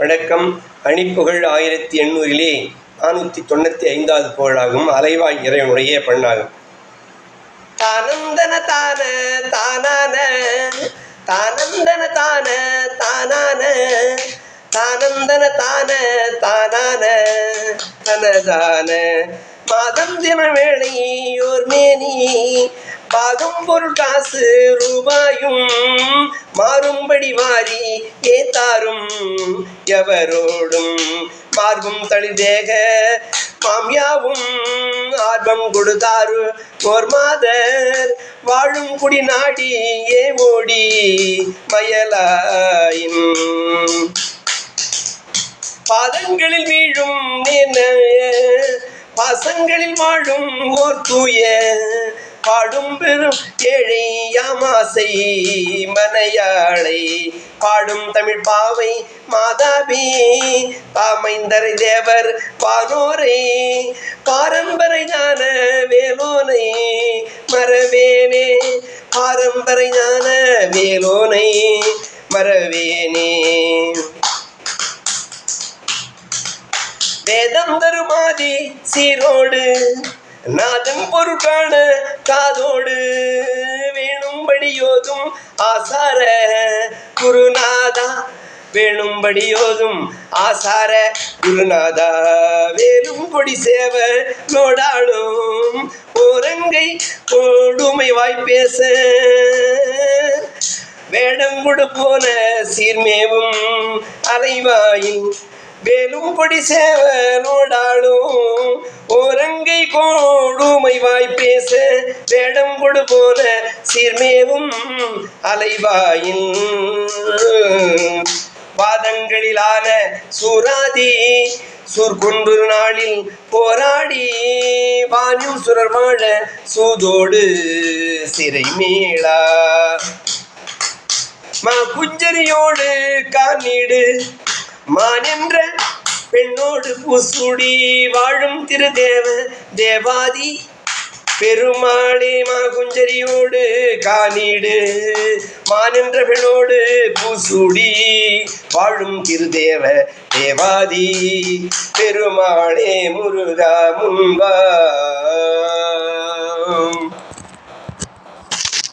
வணக்கம். அணிப்புகழ் ஆயிரத்தி எண்ணூறிலே நானூற்றி தொண்ணூற்றி ஐந்தாவது புகழாகும். அலைவாய் இறைவனுடைய பண்ணாகும். தானந்தன தான தானான தானந்தன தான தானான தானந்தன தான தானான தனதான. மாதம் தின வேளை ஓர் மேனி பாகம் பொருள் காசு ரூபாயும் மாறும்படி வாரி. ஏத்தாரும் எவரோடும் மார்பும் தளிதேக மாமியாவும் ஆர்வம் கொடுத்தாரு ஓர் மாதர் வாழும் குடி நாடி ஏ ஓடி மயலாயின். பாதங்களில் வீழும் நேர்மைய பாசங்களில் வாழும் ஓர் தூய பாடும் பெரும் ஏழை யாமாசை மனையாளை. பாடும் தமிழ் பாவை மாதாபி பாமைந்தரை தேவர் பானோரை. பாரம்பரையான வேலோனை மரவேனே பாரம்பரையான வேலோனை மரவேனே வேதம் தருமாதி சீரோடு நாதன் பொருட்காண காதோடு வேணும்படியோதும் ஆசார. குருநாதா வேணும்படியோதும் ஆசார. குருநாதா வேலும் கொடி சேவ நோடாளும் ஓரங்கை கொடுமை வாய்ப்பேச. வேடம் கொடு போன சீர்மேவும் அலைவாயின் வேலும் கொடி சேவனோடாளும் ஓரங்கை பேச வேடம் கொடு போன சீர்மேவும் அலைவாயின். வாதங்களிலான சூராதி சூர்கொன்று நாளில் போராடி வானில் சுரர் வாழ சூதோடு சிறை மீளா. மா குஞ்சரியோடு காணீடு மான் என்ற பெண்ணோடு பூசூடி வாழும் திருதேவ தேவாதி பெருமாளே மா குஞ்சரியோடு காணீடு மான் பெண்ணோடு பூசூடி வாழும் திருதேவ தேவாதி. பெருமாளே முருகா முன்பா